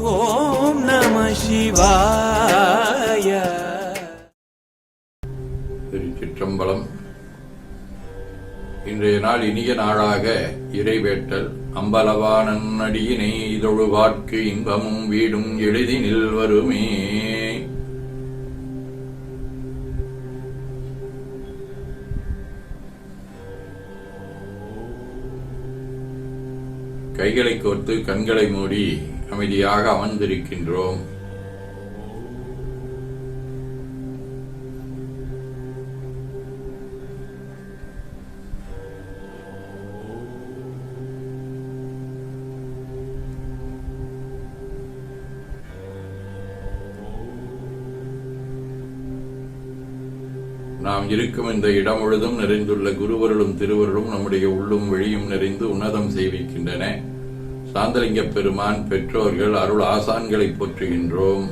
ஓம் நம சிவாய. திருச்சிற்றம்பலம் இன்றைய நாள் இனிய நாளாக இறைவேட்டல். அம்பலவானன் அடியினை இதொழுவார்க்கு இன்பமும் வீடும் எளிதினில் வருமே கைகளை கோர்த்து கண்களை மூடி அமைதியாக அமர்ந்திருக்கின்றோம். நாம் இருக்கும் இந்த இடம் முழுதும் நிறைந்துள்ள குருவருளும் திருவருளும் நம்முடைய உள்ளும் வெளியும் நிறைந்து உன்னதம் செய்விக்கின்றன. சாந்தலிங்க பெருமான் பெற்றோர்கள் அருள் ஆசான்களை போற்றுகின்றோம்.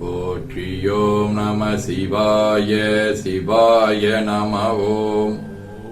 போற்றியோம் நம சிவாய சிவாய நம ஓம்.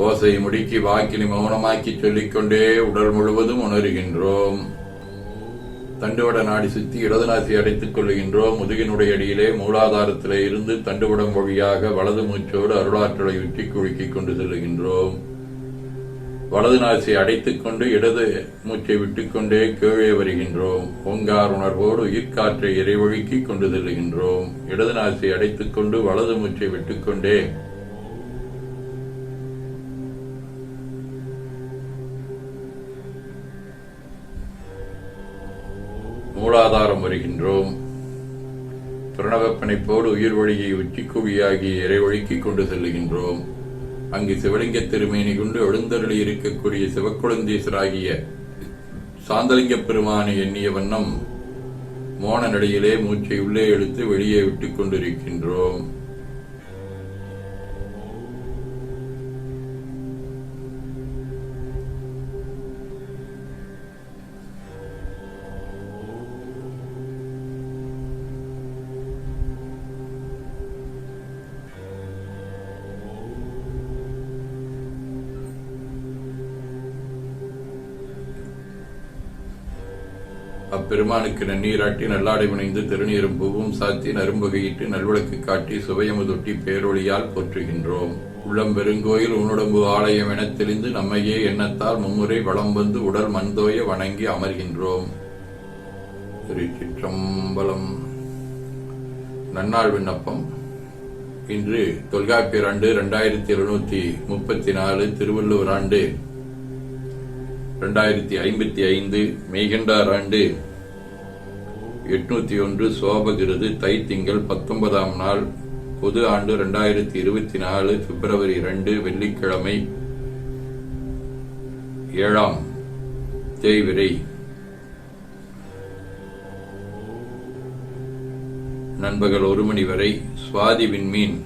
ஓசை முடுக்கி வாக்கினை மௌனமாக்கி சொல்லிக்கொண்டே உடல் முழுவதும் உணர்கின்றோம். தண்டுவட நாடி சுத்தி இடது நாசி அடைத்துக் கொள்கின்றோம் முதுகினுடைய அடியிலே மூலாதாரத்திலே இருந்து தண்டுவடம் வழியாக வலது மூச்சோடு அருளாற்றலை உற்றி குழுக்கிக் கொண்டு செல்லுகின்றோம். வலது நாசி அடைத்துக் கொண்டு இடது மூச்சை விட்டுக்கொண்டே கீழே வருகின்றோம். ஓங்கார் உணர்வோடு உயிர்காற்றை இறைவழுக்கி கொண்டு செல்லுகின்றோம். இடது நாசி அடைத்துக் கொண்டு வலது மூச்சை விட்டுக்கொண்டே பிரணவப்பனைப்போடு உயிர் வழியை உச்சிக்குவியாகி ஒழுக்கி கொண்டு செல்லுகின்றோம். அங்கு சிவலிங்க திருமேனி கொண்டு எழுந்தருளி இருக்கக்கூடிய சிவக்குழந்தீசராகிய சாந்தலிங்க பெருமானை எண்ணிய வண்ணம் மோன நடையிலே மூச்சை உள்ளே எடுத்து வெளியே விட்டுக் கொண்டிருக்கின்றோம். பெருமானுக்கு நன்னீராட்டி நல்லாடை புனைந்து திருநீரும் பூவும் சாத்தி நரும்பகையிட்டு நல்விளக்கு காட்டி சுவையமுதொட்டி பேரொழியால் போற்றுகின்றோம். உள்ளம் பெருங்கோயில் உன்னுடம்பு ஆலயம் என தெளிந்து நம்மையே எண்ணத்தால் மும்முறை வளம் வந்து உடல் மண்தோய வணங்கி அமர்கின்றோம். திருச்சிற்றம்பலம். நன்னாள் விண்ணப்பம். இன்று தொல்காப்பியர் ஆண்டு இரண்டாயிரத்தி எழுநூத்தி முப்பத்தி நாலு திருவள்ளுவர் ஆண்டு ரெண்டாயிரத்தி ஐம்பத்தி ஐந்து மெய்கண்டார் ஆண்டு எட்நூத்தி ஒன்று சோபகிருது தை திங்கள் பத்தொன்பதாம் நாள் பொது ஆண்டு ரெண்டாயிரத்தி இருபத்தி நாலு பிப்ரவரி ரெண்டு வெள்ளிக்கிழமை ஏழாம் தேய்விரை. நண்பகல் ஒரு மணி வரை சுவாதி விண்மீன்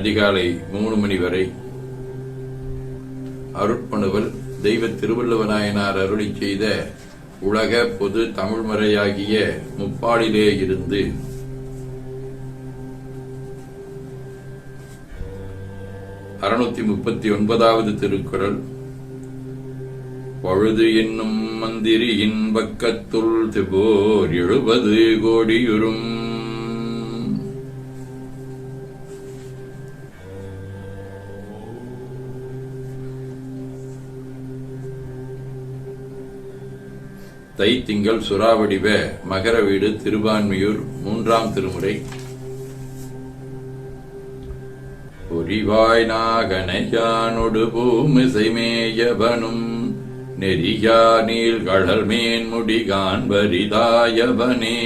அதிகாலை மூணு மணி வரை. அருட்பணுவல் தெய்வ திருவள்ளுவநாயனார் அருளி செய்த உலக பொது தமிழ்மறையாகிய முப்பாடிலே இருந்து. அறுநூத்தி முப்பத்தி ஒன்பதாவது திருக்குறள். பழுது என்னும் மந்திரியின் பக்கத்துள் திபோர் எழுபது கோடியுறும். தை திங்கள் சுறாவடிவ மகர வீடு திருவான்மையூர் மூன்றாம் திருமுறை. பொறிவாய் நாகனையானொடு பூமிசைமேயவனும் நெறியா மேன் முடி காண்பரிதாயவனே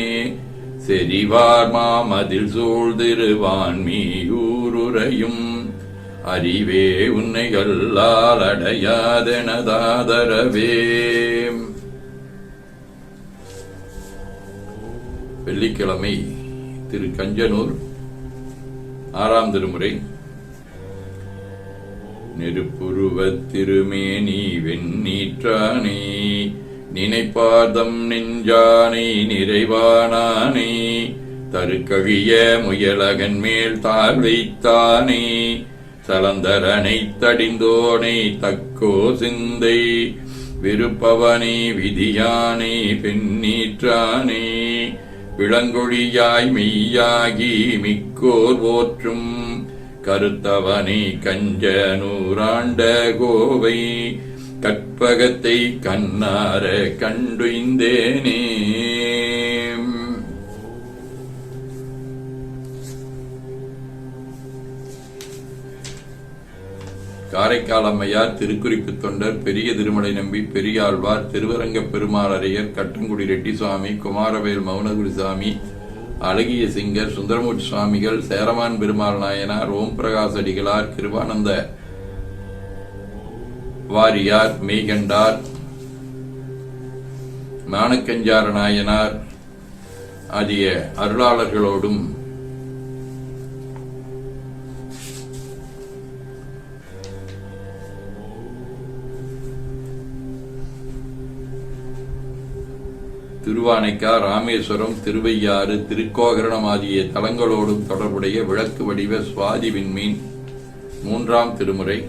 செறிவார் மாமதில் சூழ்திருவான்மீயூருரையும் அறிவே உன்னை அல்லால் அடையாதெனதாதரவே. வெள்ளிக்கிழமை திரு கஞ்சனூர் ஆறாம் திருமுறை. நெருப்புருவத் திருமேனி வெண்ணீற்றானே நினைப்பாதம் நெஞ்சானை நிறைவானானே தருக்கழிய முயலகன் மேல் தாழ் வைத்தானே சலந்தரனை தடிந்தோனை தக்கோ சிந்தை விருப்பவனே விதியானே பெண்ணீற்றானே விளங்கொழியாய் மெய்யாகி மிக்கோர் போற்றும் கருத்தவனை கஞ்ச நூறாண்ட கோவை கற்பகத்தை கண்ணார கண்டுந்தேனே காரைக்கால் அம்மையார் திருக்குறிப்பு தொண்டர் பெரிய திருமலை நம்பி பெரியாழ்வார் திருவரங்க பெருமாளரையர் கட்டங்குடி ரெட்டிசுவாமி குமாரவேல் மௌனகுடிசாமி அழகிய சிங்கர் சுந்தரமூர்த்தி சுவாமிகள் சேரமான் பெருமாள் நாயனார் ஓம் பிரகாஷ் அடிகளார் கிருபானந்த வாரியார் மெய்கண்டார் மானக்கஞ்சார நாயனார் ஆகிய அருளாளர்களோடும் திருவானைக்கா ராமேஸ்வரம் திருவையாறு திருக்கோகரணம் ஆகிய தலங்களோடும் தொடர்புடைய விளக்கு வடிவ சுவாதி விண்மீன். மூன்றாம் திருமுறை.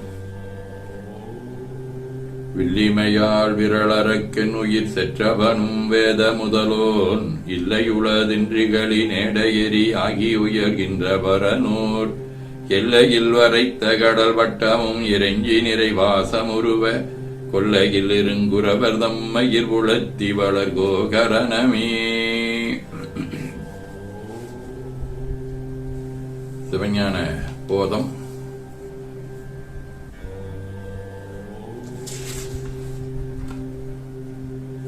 வில்லிமையாள் விரளரக்கன் உயிர் செற்றவனும் வேத முதலோன் இல்லையுளதின்றிகளி எடையெறி ஆகி உயர்கின்ற பரனூர் எல்லையில் வரைத்த கடல் வட்டமும் இறைஞ்சி நிறைவாசமுருவ கொள்ளையில் இருங்குறவர் தம்மையில் உழத்தி வளர் கோகரணமே சிவஞான போதம்.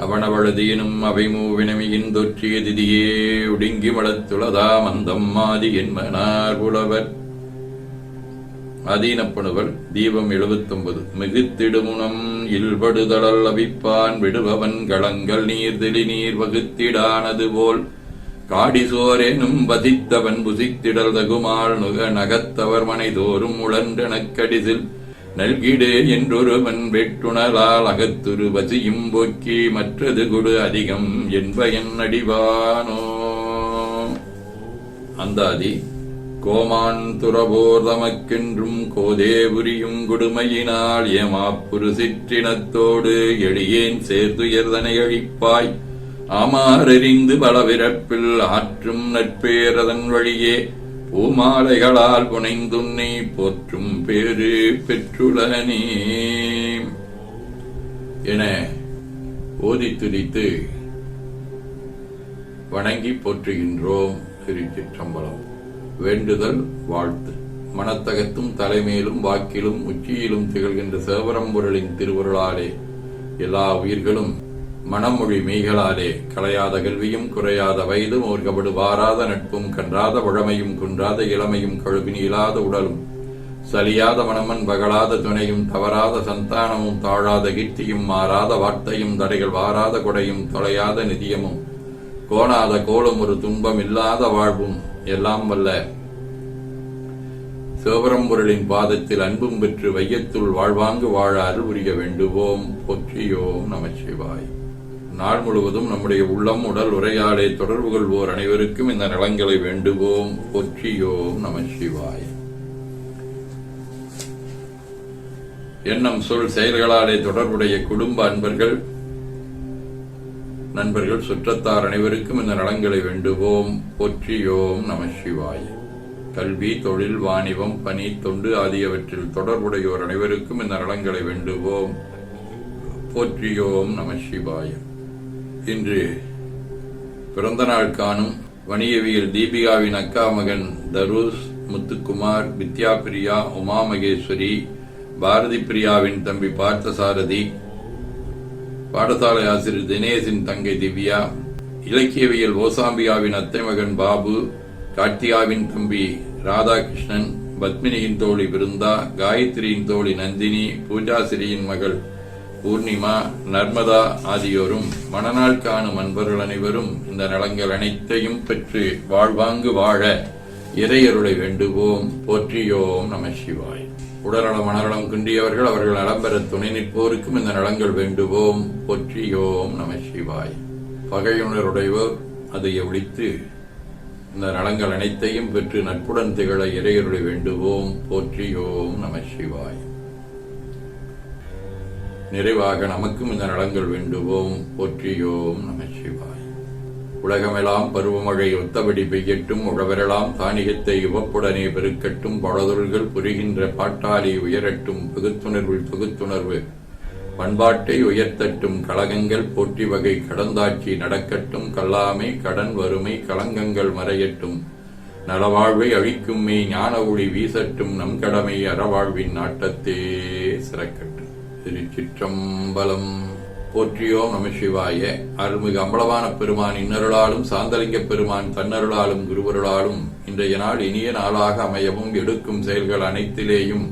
அவனவளதியினும் அவைமூவினமியின் தொற்றிய திதியே ஒடுங்கி வளத்துளதா மந்தம் மாதி என்பனார் புலவர். அதீனப்பணுவர் தீபம் எழுபத்தொன்பது. மிகுத்திடுமுனம் இல்படுதளல் அபிப்பான் விடுபவன் களங்கள் நீர் தெளி நீர் வகுத்திடானது போல். காடிசோரேனும் வதித்தவன் புசித்திடல் தகுமாள் நுக நகத்தவர் மனைதோறும் உழன்றனக்கடிசில் நல்கிடே என்றொருவன் வெட்டுணலால் அகத்துரு வசியும் போக்கி மற்றது குடு அதிகம் என்பயன் அடிவானோ அந்தாதி கோமான் துறபோர் தமக்கென்றும் கோதேபுரியும் கொடுமையினால் ஏமாப்புரு சிற்றினத்தோடு எளியேன் சேர்த்துயர்தனை அழிப்பாய். ஆமாறறிந்து பலவிரப்பில் ஆற்றும் நட்பேரதன் வழியே பூமாலைகளால் புனைந்துன்னை போற்றும் பேரு பெற்றுளனே. என ஓதி துதித்து வணங்கி போற்றுகின்றோம் திருச்சிற்றம்பலம். வேண்டுதல் வாழ்த்து. மனத்தகத்தும் தலைமையிலும் வாக்கிலும் உச்சியிலும் திகழ்கின்ற சேவரம்பொருளின் திருவருளாலே எல்லா உயிர்களும் மனமொழி மெய்களாலே கலையாத கல்வியும் குறையாத வயதும் ஓர்கபடு வாராத நட்பும் கன்றாத வழமையும் குன்றாத இளமையும் கழுவினி இல்லாத உடலும் சலியாத மனமன் பகலாத துணையும் தவறாத சந்தானமும் தாழாத கீர்த்தியும் மாறாத வார்த்தையும் தடைகள் வாராத கொடையும் தொலையாத நிதியமும் கோணாத கோலம் ஒரு துன்பம் இல்லாத வாழ்வும் எல்லாம் வல்ல. சிவபரம்பொருளின் பாதத்தில் அன்பும் பெற்று வையத்துள் வாழ்வாங்கு வாழ அறிவுரிய புரிய வேண்டுவோம். பொற்றியோம் நமச்சிவாய். நாள் முழுவதும் நம்முடைய உள்ளம் உடல் உரையாடை தொடர்பு கொள்வோர் அனைவருக்கும் இந்த நலங்களை வேண்டுவோம். பொற்றியோம் நமச்சிவாய். எண்ணம் சொல் செயல்களாலே தொடர்புடைய குடும்ப அன்பர்கள் நண்பர்கள் சுற்றத்தார் அனைவருக்கும் இந்த நலங்களை வேண்டுவோம். போற்றியோம் நம சிவாய. கல்வி தொழில் வாணிபம் பணி தொண்டு ஆகியவற்றில் தொடர்புடையோர் அனைவருக்கும் இந்த நலங்களை வேண்டுவோம். போற்றியோம் நம சிவாய. இன்று பிறந்த நாள் காணும் வணிகவியல் தீபிகாவின் அக்கா மகன் தருஷ் முத்துக்குமார் வித்யா பிரியா உமா மகேஸ்வரி பாரதி பிரியாவின் தம்பி பார்த்தசாரதி பாடசாலை ஆசிரியர் தினேஷின் தங்கை திவ்யா இலக்கியவியல் ஓசாம்பியாவின் அத்தை மகன் பாபு கார்த்திகாவின் தம்பி ராதாகிருஷ்ணன் பத்மினியின் தோழி பிருந்தா காயத்ரியின் தோழி நந்தினி பூஜாசிரியின் மகள் பூர்ணிமா நர்மதா ஆகியோரும் மணநாள் காணும் அன்பர்கள் அனைவரும் இந்த நலங்கள் அனைத்தையும் பெற்று வாழ்வாங்கு வாழ இறையருளை வேண்டுவோம். போற்றியோம் நம சிவாய். உடல்நலம் மனநலம் குண்டியவர்கள் அவர்கள் நலம்பெற துணை நிற்போருக்கும் இந்த நலங்கள் வேண்டுவோம். போற்றியோம் நம சிவாய். பகையுணருடையோர் அதை ஒழித்து இந்த நலங்கள் அனைத்தையும் பெற்று நட்புடன் திகழ இறையருளை வேண்டுவோம். போற்றியோம் நம சிவாய். நிறைவாக நமக்கும் இந்த நலங்கள் வேண்டுவோம். போற்றியோம் நம சிவாய். உலகமெல்லாம் பருவமழை ஒத்தபடி பெய்யட்டும் உழவரெல்லாம் தானியத்தை இவப்புடனே பெருக்கட்டும் பழதொருள்கள் புரிகின்ற பாட்டாளி உயரட்டும் பகுத்துணர்வில் பகுத்துணர்வு பண்பாட்டை உயர்த்தட்டும் கழகங்கள் போற்றி வகை கடந்தாட்சி நடக்கட்டும் கல்லாமை கடன் வறுமை கலங்கங்கள் மறையட்டும். நலவாழ்வை அழிக்கும் ஞான ஒளி வீசட்டும் நம் கடமை அறவாழ்வின் நாட்டத்தே சிறக்கட்டும். திருச்சிற்றம்பலம். போற்றியோம் நம சிவாய. அருள்மிகு அம்பலவான பெருமான் இன்னருளாலும் சாந்தலிங்க பெருமான் தன்னருளாலும் குருவருளாலும் இன்றைய நாள் இனிய நாளாக அமையவும் எடுக்கும் செயல்கள் அனைத்திலேயும்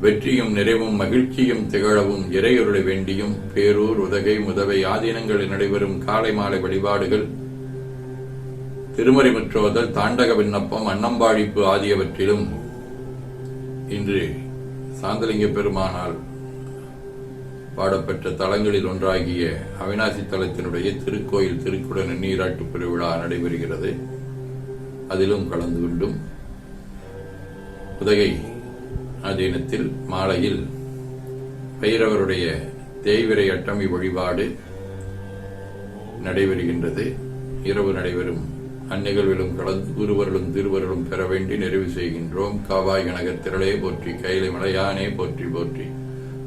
வெற்றியும் நிறைவும் மகிழ்ச்சியும் திகழவும் இறையருளை வேண்டியும் பேரூர் உதகை முதவை ஆதீனங்களில் நடைபெறும் காலை மாலை வழிபாடுகள் திருமறை முற்றோதல் தாண்டக விண்ணப்பம் அன்னம்பாழிப்பு ஆகியவற்றிலும் இன்று சாந்தலிங்க பெருமானால் பாடப்பெற்ற தலங்களில் ஒன்றாகிய அவினாசி தலத்தினுடைய திருக்கோயில் திருக்குட நீராட்டு பெருவிழா நடைபெறுகிறது. அதிலும் கலந்து கொண்டும் உதகை ஆதீனத்தில் மாலையில் பைரவருடைய தேய்விரை அட்டமி வழிபாடு நடைபெறுகின்றது. இரவு நடைபெறும் அந்நிகழ்விலும் கலந்து குருவர்களும் திருவர்களும் பெற வேண்டி நிறைவு செய்கின்றோம். காவாய் கனகத் திரளே போற்றி கைலை மலையானே போற்றி போற்றி.